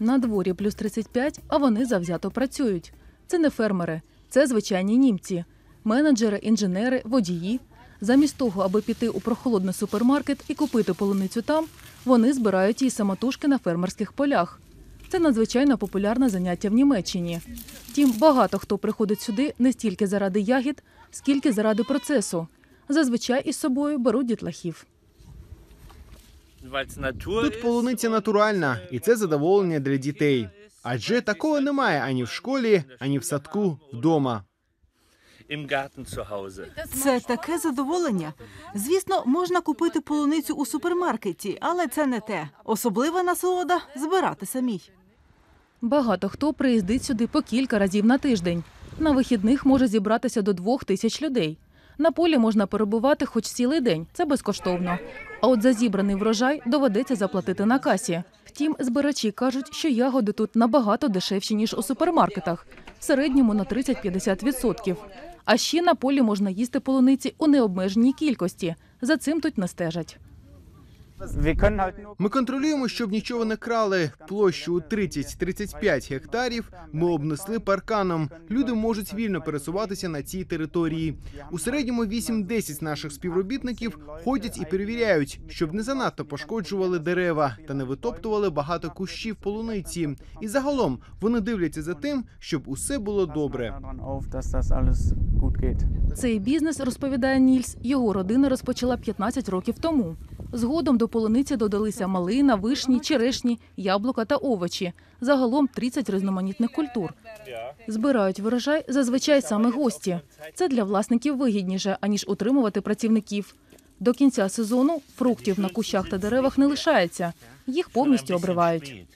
На дворі плюс 35, а вони завзято працюють. Це не фермери, це звичайні німці, менеджери, інженери, водії. Замість того, аби піти у прохолодний супермаркет і купити полуницю там, вони збирають її самотужки на фермерських полях. Це надзвичайно популярне заняття в Німеччині. Втім, багато хто приходить сюди не стільки заради ягід, скільки заради процесу. Зазвичай із собою беруть дітлахів. Тут полуниця натуральна, і це задоволення для дітей. Адже такого немає ані в школі, ані в садку вдома. Це таке задоволення. Звісно, можна купити полуницю у супермаркеті, але це не те. Особлива насолода збирати самій. Багато хто приїздить сюди по кілька разів на тиждень. На вихідних може зібратися до двох тисяч людей. На полі можна перебувати хоч цілий день, це безкоштовно. А от за зібраний врожай доведеться заплатити на касі. Втім, збирачі кажуть, що ягоди тут набагато дешевші, ніж у супермаркетах, в середньому на 30-50%. А ще на полі можна їсти полуниці у необмеженій кількості. За цим тут не стежать. Ми контролюємо, щоб нічого не крали. Площу у 30-35 гектарів ми обнесли парканом. Люди можуть вільно пересуватися на цій території. У середньому 8-10 наших співробітників ходять і перевіряють, щоб не занадто пошкоджували дерева та не витоптували багато кущів полуниці. І загалом вони дивляться за тим, щоб усе було добре. Цей бізнес, розповідає Нільс, його родина розпочала 15 років тому. Згодом до полуниці додалися малина, вишні, черешні, яблука та овочі. Загалом 30 різноманітних культур. Збирають врожай зазвичай саме гості. Це для власників вигідніше, аніж утримувати працівників. До кінця сезону фруктів на кущах та деревах не лишається. Їх повністю обривають.